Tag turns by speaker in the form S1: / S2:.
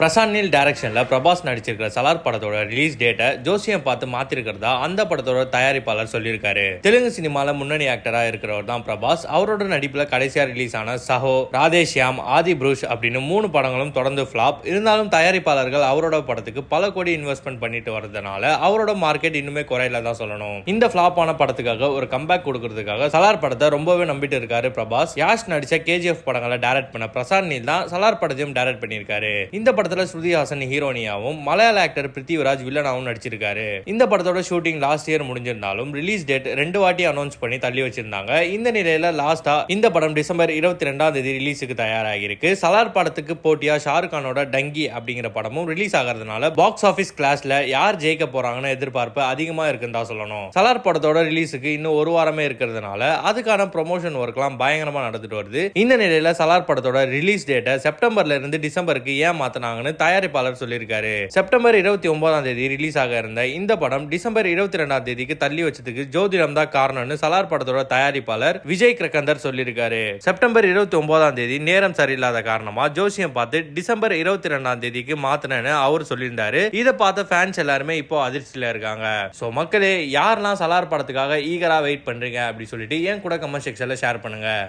S1: Prashanth Neil டைரக்ஷனில் பிரபாஸ் நடிச்சிருக்கிற சலார் படத்தோட release டேட்டை ஜோசியம் பார்த்து மாத்திருக்கிறதா அந்த படத்தோட தயாரிப்பாளர் சொல்லியிருக்காரு. தெலுங்கு சினிமாவில் முன்னணி ஆக்டரா இருக்கிறவர் தான் பிரபாஸ். அவரோட நடிப்புல கடைசியா ரிலீஸ் ஆன சஹோ ராதேஷ்யாம் ஆதி புருஷ் அப்படின்னு மூணு படங்களும் தொடர்ந்து ஃபிளாப் இருந்தாலும் தயாரிப்பாளர்கள் அவரோட படத்துக்கு பல கோடி இன்வெஸ்ட்மெண்ட் பண்ணிட்டு வரதுனால அவரோட மார்க்கெட் இன்னுமே குறையில தான் சொல்லணும். இந்த ஃபிளாப்பான படத்துக்காக ஒரு கம்பேக் கொடுக்கறதுக்காக சலார் படத்தை ரொம்பவே நம்பிட்டு இருக்காரு பிரபாஸ். யாஷ் நடிச்ச கேஜிஎஃப் படங்களை டைரக்ட் பண்ண பிரசாந்த் நீல் தான் சலார் படத்தையும் டைரக்ட் பண்ணியிருக்காரு. இந்த படத்துல ஸ்ருதி ஹாசன் ஹீரோனியாவும் மலையாள ஆக்டர் பிருத்திவிராஜ் வில்லனாவும் நடிச்சிருக்காரு. இந்த படத்தோட ஷூட்டிங் லாஸ்ட் இயர் முடிஞ்சிருந்தாலும் ரிலீஸ் டேட் ரெண்டு வாட்டி அனௌன்ஸ் பண்ணி தள்ளி வச்சிருந்தாங்க. இந்த நிலையில லாஸ்டா இந்த படம் டிசம்பர் இருபத்தி ரெண்டாம் தேதி ரிலீஸுக்கு தயாராகி இருக்கு சலார் படத்துக்கு போட்டியா ஷாருக் கானோட டங்கி அப்படிங்கிற படமும் ரிலீஸ் ஆகிறதுனால பாக்ஸ் ஆபீஸ் கிளாஸ்ல யார் ஜெயிக்க போறாங்கன்னு எதிர்பார்ப்பு அதிகமா இருக்குன்னு தான் சொல்லணும். சலார் படத்தோட ரிலீஸுக்கு இன்னும் ஒரு வாரமே இருக்கிறதுனால அதுக்கான ப்ரொமோஷன் ஒர்க்லாம் பயங்கரமா நடந்துட்டு வருது. இந்த நிலையில சலார் படத்தோட ரிலீஸ் டேட்டை செப்டம்பர்ல இருந்து டிசம்பருக்கு ஏன் மாத்தினாங்கன்னு தயாரிப்பாளர் சொல்லியிருக்காரு. செப்டம்பர் இருபத்தி ஒன்பதாம் தேதி ரிலீஸ் ஆக இருந்த இந்த படம் டிசம்பர் இருபத்தி ரெண்டாம் தேதிக்கு தள்ளி வச்சதுக்கு ஜோதிடம் தான் காரணம்னு சலார் படத்தோட தயாரிப்பாளர் விஜய் கிரகந்தர் சொல்லியிருக்காரு. செப்டம்பர் இருபத்தி ஒன்பதாம் தேதி நேரம் சரியில்லாத காரணமா ஜோசியம் பார்த்து டிசம்பர் இருபத்தி ரெண்டாம் தேதிக்கு மாத்தினேன்னு அவர் சொல்லியிருந்தாரு. இதை பார்த்த ஃபேன்ஸ் எல்லாருமே இப்போ அதிர்ச்சியில இருக்காங்க. ஸோ மக்களே யாரெல்லாம் சலார் படத்துக்காக ஈகரா வெயிட் பண்றீங்க அப்படி சொல்லிட்டு ஏன் கூட கமெண்ட் செக்ஷன்ல ஷேர் பண்ணுங்க.